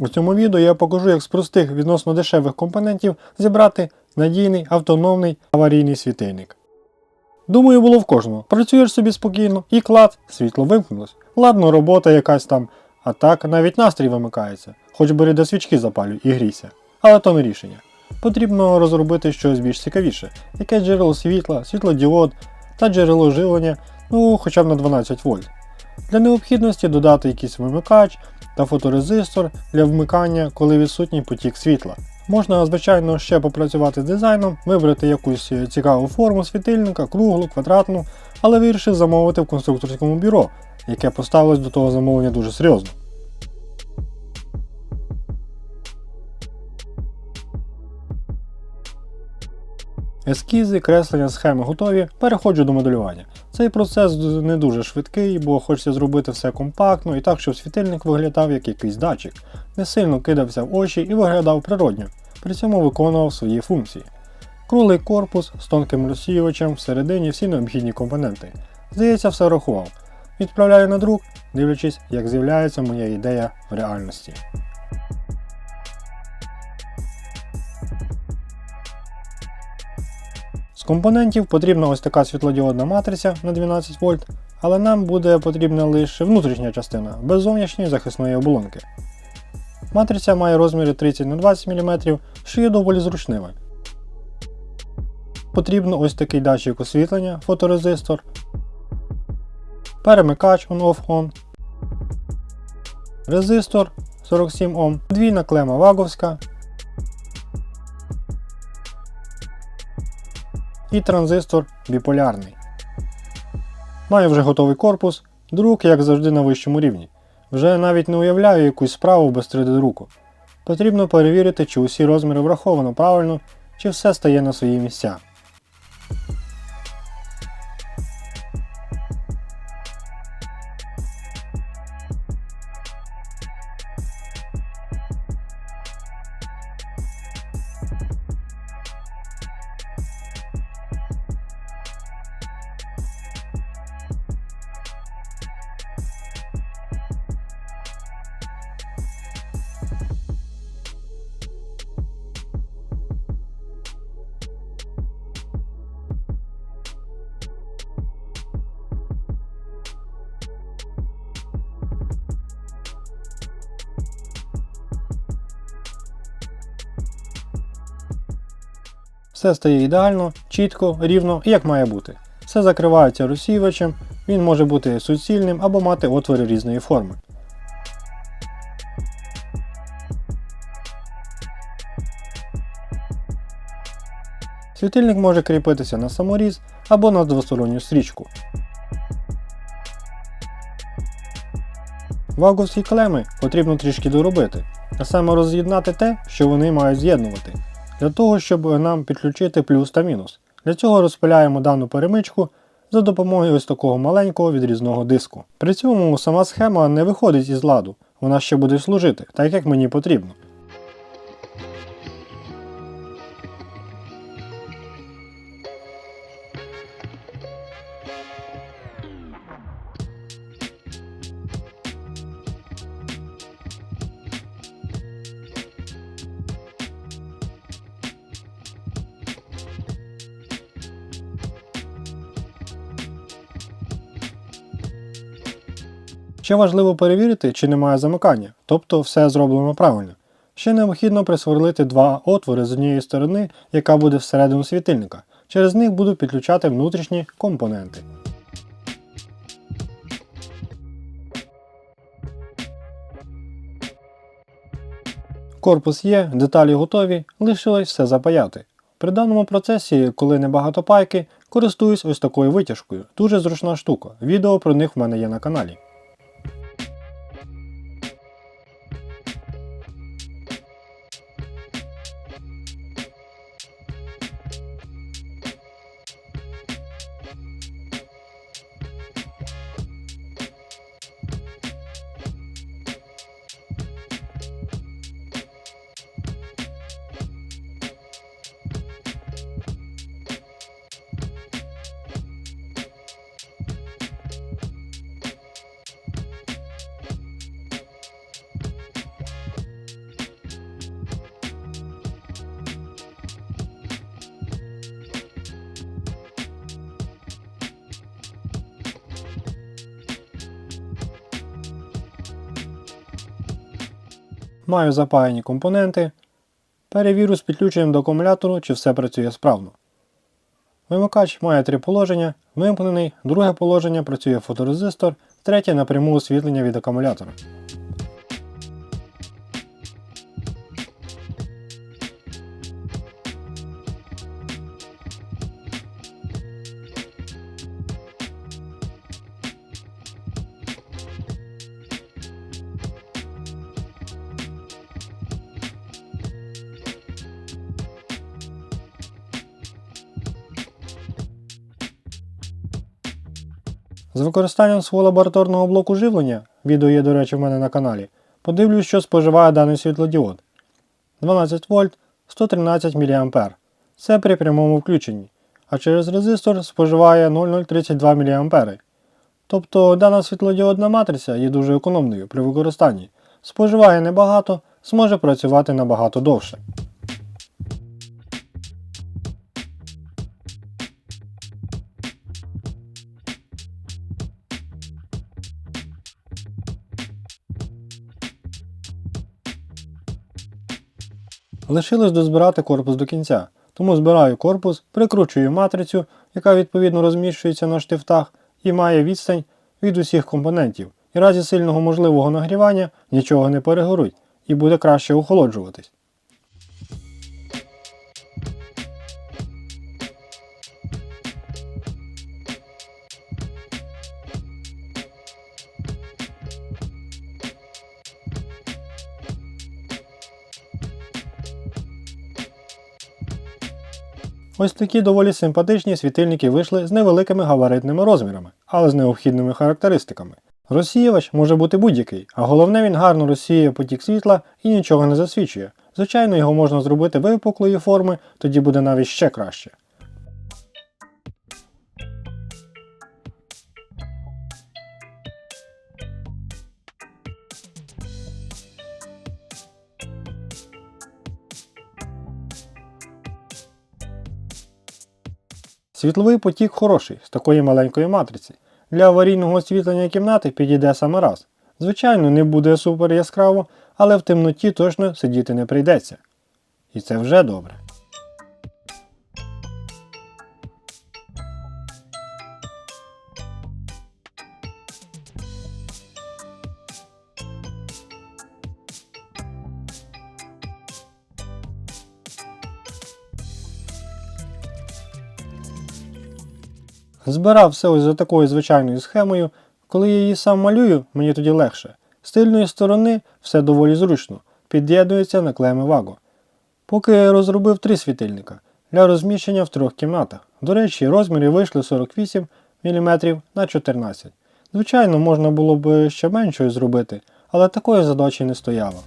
У цьому відео я покажу, як з простих відносно дешевих компонентів зібрати надійний автономний аварійний світильник. Думаю, було в кожного. Працюєш собі спокійно і клад, світло вимкнулось. Ладно, робота якась там, а так навіть настрій вимикається. Хоч бери до свічки запалюй і грійся. Але то не рішення. Потрібно розробити щось більш цікавіше, яке джерело світла, світлодіод та джерело живлення, ну хоча б на 12 вольт. Для необхідності додати якийсь вимикач та фоторезистор для вмикання, коли відсутній потік світла. Можна, звичайно, ще попрацювати з дизайном, вибрати якусь цікаву форму світильника, круглу, квадратну, але вирішив замовити в конструкторському бюро, яке поставилось до того замовлення дуже серйозно. Ескізи, креслення, схеми готові, переходжу до моделювання. Цей процес не дуже швидкий, бо хочеться зробити все компактно і так, щоб світильник виглядав як якийсь датчик, не сильно кидався в очі і виглядав природньо, при цьому виконував свої функції. Круглий корпус з тонким розсіювачем, всередині всі необхідні компоненти. Здається, все рахував. Відправляю на друк, дивлячись, як з'являється моя ідея в реальності. Компонентів потрібна ось така світлодіодна матриця на 12 вольт, але нам буде потрібна лише внутрішня частина, без зовнішньої захисної оболонки. Матриця має розміри 30 на 20 мм, що є доволі зручними. Потрібно ось такий датчик освітлення, фоторезистор, перемикач on-off-on, резистор 47 Ом, подвійна клема ваговська і транзистор біполярний. Маю вже готовий корпус, друк, як завжди, на вищому рівні. Вже навіть не уявляю якусь справу без 3D-друку. Потрібно перевірити, чи усі розміри враховано правильно, чи все стає на свої місця. Все стає ідеально, чітко, рівно і як має бути. Все закривається розсіювачем, він може бути суцільним або мати отвори різної форми. Світильник може кріпитися на саморіз або на двосторонню стрічку. Ваговські клеми потрібно трішки доробити, а саме роз'єднати те, що вони мають з'єднувати для того, щоб нам підключити плюс та мінус. Для цього розпиляємо дану перемичку за допомогою ось такого маленького відрізного диску. При цьому сама схема не виходить із ладу, вона ще буде служити, так як мені потрібно. Ще важливо перевірити, чи немає замикання, тобто все зроблено правильно. Ще необхідно присверлити два отвори з однієї сторони, яка буде всередину світильника. Через них буду підключати внутрішні компоненти. Корпус є, деталі готові, лишилось все запаяти. При даному процесі, коли небагато пайки, користуюсь ось такою витяжкою. Дуже зручна штука. Відео про них в мене є на каналі. Маю запаяні компоненти. Перевірю з підключенням до акумулятору, чи все працює справно. Вимикач має три положення: вимкнений, друге положення працює фоторезистор, третє напряму освітлення від акумулятора. З використанням свого лабораторного блоку живлення, відео є, до речі, в мене на каналі, подивлюсь, що споживає даний світлодіод. 12 вольт 113 мА. Це при прямому включенні. А через резистор споживає 0032 мА. Тобто дана світлодіодна матриця є дуже економною при використанні. Споживає небагато, зможе працювати набагато довше. Лишилось дозбирати корпус до кінця, тому збираю корпус, прикручую матрицю, яка відповідно розміщується на штифтах і має відстань від усіх компонентів. І разі сильного можливого нагрівання нічого не перегорить і буде краще охолоджуватись. Ось такі доволі симпатичні світильники вийшли з невеликими габаритними розмірами, але з необхідними характеристиками. Розсіювач може бути будь-який, а головне він гарно розсіює потік світла і нічого не засвічує. Звичайно, його можна зробити випуклої форми, тоді буде навіть ще краще. Світловий потік хороший з такої маленької матриці. Для аварійного освітлення кімнати підійде саме раз. Звичайно, не буде супер яскраво, але в темноті точно сидіти не прийдеться. І це вже добре. Збирав все ось за такою звичайною схемою. Коли я її сам малюю, мені тоді легше. З тильної сторони все доволі зручно, під'єднується на клеми Vago. Поки я розробив три світильника для розміщення в трьох кімнатах. До речі, розміри вийшли 48 мм на 14 Звичайно, можна було б ще меншою зробити, але такої задачі не стояло.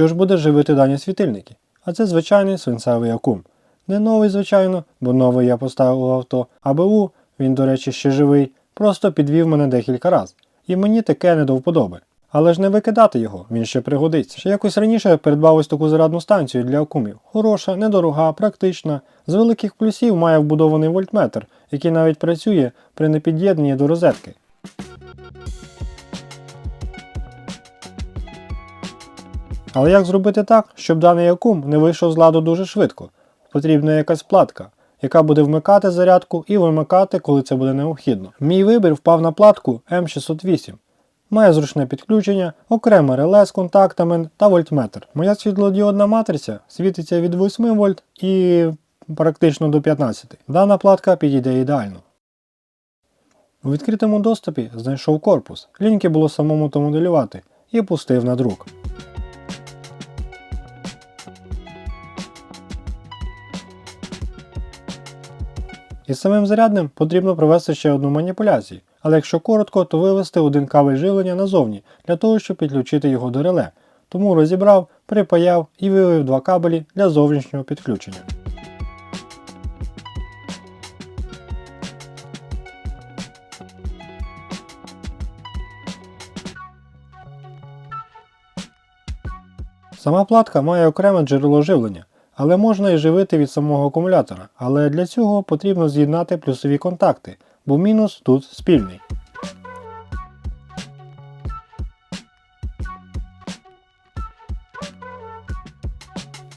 Що ж буде живити дані світильники? А це звичайний свинцевий акум. Не новий, звичайно, бо новий я поставив у авто, а БУ, він, до речі, ще живий, просто підвів мене декілька разів. І мені таке не до вподоби. Але ж не викидати його, він ще пригодиться. Ще якось раніше придбав ось таку зарядну станцію для акумів. Хороша, недорога, практична. З великих плюсів має вбудований вольтметр, який навіть працює при непід'єднанні до розетки. Але як зробити так, щоб даний акум не вийшов з ладу дуже швидко? Потрібна якась платка, яка буде вмикати зарядку і вимикати, коли це буде необхідно. Мій вибір впав на платку М608. Має зручне підключення, окреме реле з контактами та вольтметр. Моя світлодіодна матриця світиться від 8 вольт і практично до 15. Дана платка підійде ідеально. У відкритому доступі знайшов корпус. Ліньки було самому то моделювати і пустив на друк. Із самим зарядним потрібно провести ще одну маніпуляцію, але якщо коротко, то вивести один кабель живлення назовні для того, щоб підключити його до реле. Тому розібрав, припаяв і вивів два кабелі для зовнішнього підключення. Сама платка має окреме джерело живлення, але можна і живити від самого акумулятора. Але для цього потрібно з'єднати плюсові контакти, бо мінус тут спільний.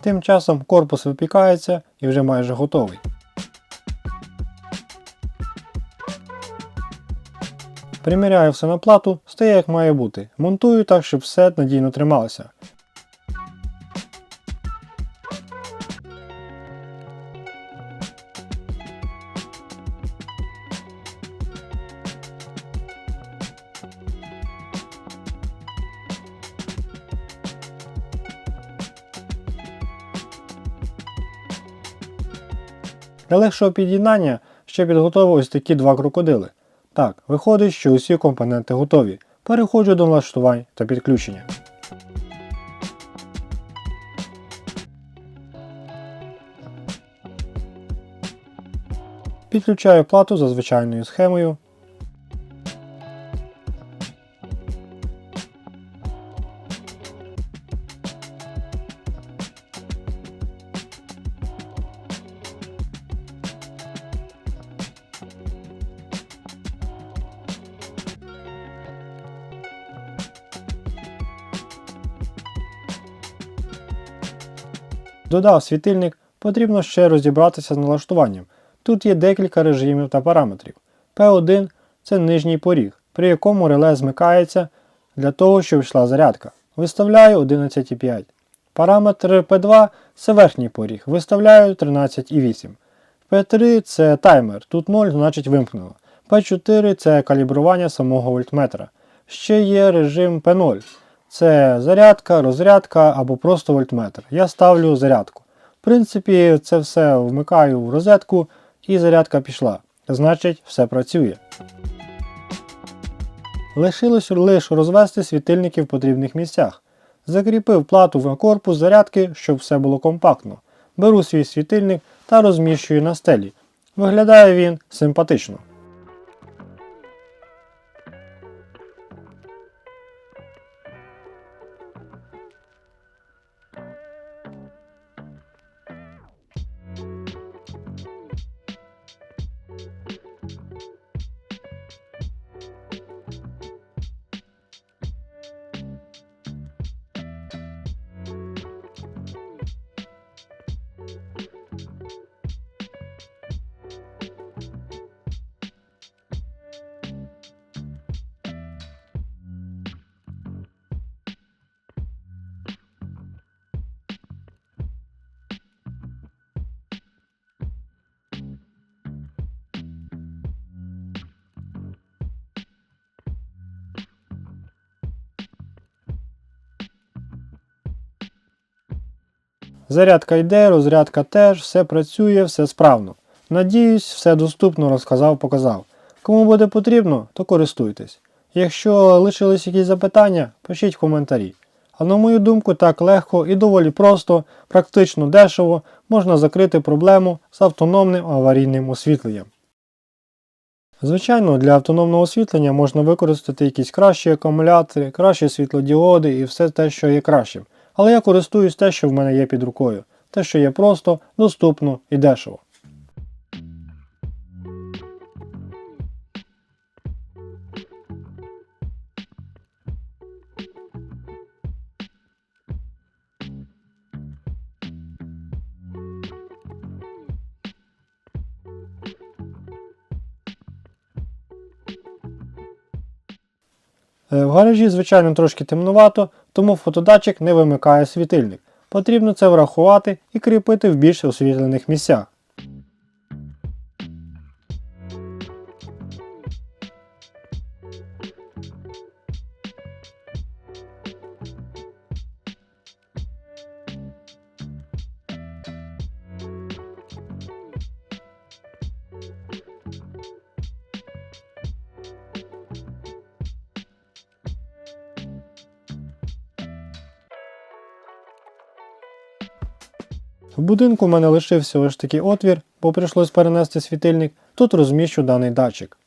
Тим часом корпус випікається і вже майже готовий. Приміряю все на плату, стає як має бути. Монтую так, щоб все надійно трималося. Для легшого під'єднання ще підготовив ось такі два крокодили. Так, виходить, що усі компоненти готові. Переходжу до налаштувань та підключення. Підключаю плату за звичайною схемою. Додав світильник, потрібно ще розібратися з налаштуванням. Тут є декілька режимів та параметрів. P1 це нижній поріг, при якому реле змикається для того, щоб йшла зарядка. Виставляю 11,5. Параметр P2 це верхній поріг, виставляю 13,8. P3 це таймер, тут 0 значить вимкнено. P4 це калібрування самого вольтметра. Ще є режим P0. Це зарядка, розрядка або просто вольтметр. Я ставлю зарядку. В принципі, це все вмикаю в розетку і зарядка пішла. Значить, все працює. Лишилось лише розвести світильники в потрібних місцях. Закріпив плату в корпус зарядки, щоб все було компактно. Беру свій світильник та розміщую на стелі. Виглядає він симпатично. Зарядка йде, розрядка теж, все працює, все справно. Надіюсь, все доступно розказав, показав. Кому буде потрібно, то користуйтесь. Якщо лишились якісь запитання, пишіть коментарі. А на мою думку, так легко і доволі просто, практично дешево можна закрити проблему з автономним аварійним освітленням. Звичайно, для автономного освітлення можна використати якісь кращі акумулятори, кращі світлодіоди і все те, що є кращим. Але я користуюсь те, що в мене є під рукою, те, що є просто, доступно і дешево. Е, В гаражі, звичайно, трошки темнувато, тому фотодатчик не вимикає світильник. Потрібно це врахувати і кріпити в більш освітлених місцях. В будинку в мене лишився ось такий отвір, бо прийшлось перенести світильник. Тут розміщу даний датчик.